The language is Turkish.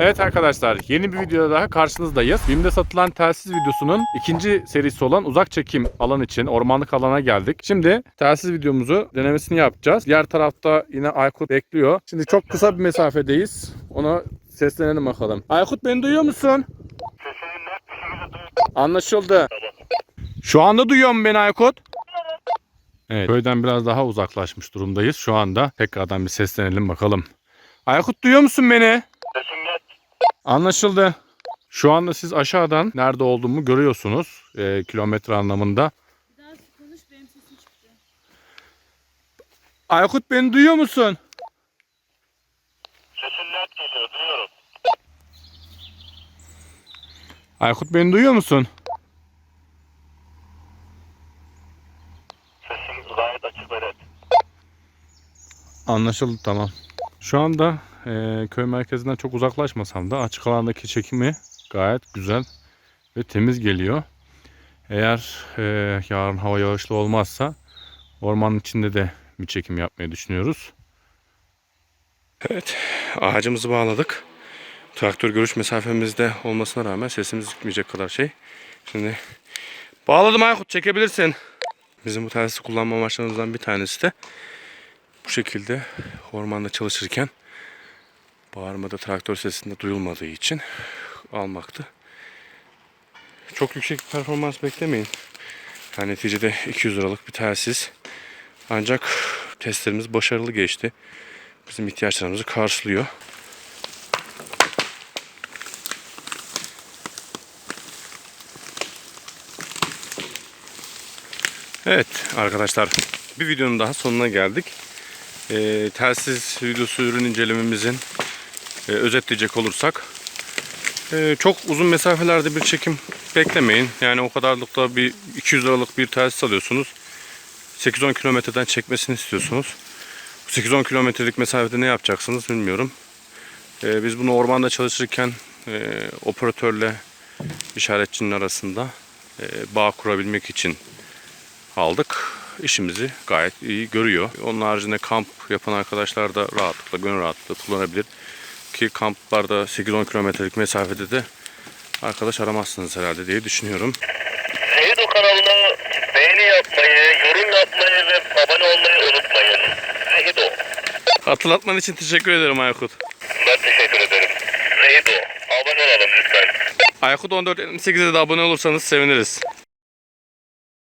Evet arkadaşlar yeni bir videoda daha karşınızdayız. BİM'de satılan telsiz videosunun ikinci serisi olan uzak çekim alan için ormanlık alana geldik. Şimdi telsiz videomuzu denemesini yapacağız. Diğer tarafta yine Aykut bekliyor. Şimdi çok kısa bir mesafedeyiz. Ona seslenelim bakalım. Aykut beni duyuyor musun? Anlaşıldı. Şu anda duyuyor mu beni Aykut? Evet. Köyden biraz daha uzaklaşmış durumdayız. Şu anda tekrardan bir seslenelim bakalım. Aykut duyuyor musun beni? Anlaşıldı. Şu anda siz aşağıdan nerede olduğumu görüyorsunuz. Ee, kilometre anlamında. Daha konuş benim sesim çıktı. Aykut beni duyuyor musun? Sesin net geliyor, duyuyorum. Aykut beni duyuyor musun? Sesin gayet açık ve net. Anlaşıldı tamam. Şu anda e, köy merkezinden çok uzaklaşmasam da açık alandaki çekimi gayet güzel ve temiz geliyor. Eğer e, yarın hava yağışlı olmazsa ormanın içinde de bir çekim yapmayı düşünüyoruz. Evet ağacımızı bağladık. Traktör görüş mesafemizde olmasına rağmen sesimiz gitmeyecek kadar şey. Şimdi bağladım Aykut çekebilirsin. Bizim bu telsizi kullanma amaçlarımızdan bir tanesi de bu şekilde ormanda çalışırken bağırmada traktör sesinde duyulmadığı için almaktı. Çok yüksek bir performans beklemeyin. Yani neticede 200 liralık bir telsiz. Ancak testlerimiz başarılı geçti. Bizim ihtiyaçlarımızı karşılıyor. Evet arkadaşlar bir videonun daha sonuna geldik. Ee, telsiz videosu ürün incelememizin e, özetleyecek olursak e, çok uzun mesafelerde bir çekim beklemeyin. Yani o kadarlıkta bir 200 liralık bir telsiz alıyorsunuz. 8-10 kilometreden çekmesini istiyorsunuz. 8-10 kilometrelik mesafede ne yapacaksınız bilmiyorum. E, biz bunu ormanda çalışırken e, operatörle işaretçinin arasında e, bağ kurabilmek için aldık. İşimizi gayet iyi görüyor. Onun haricinde kamp yapan arkadaşlar da rahatlıkla, gönül rahatlıkla kullanabilir. Ki kamplarda 8-10 kilometrelik mesafede de arkadaş aramazsınız herhalde diye düşünüyorum. Seydo kanalına beğeni yapmayı, yorum yapmayı ve abone olmayı unutmayın. Zehido. Hatırlatman için teşekkür ederim Aykut. Ben teşekkür ederim. Zehido. Abone olalım lütfen. Aykut 1478'e de abone olursanız seviniriz.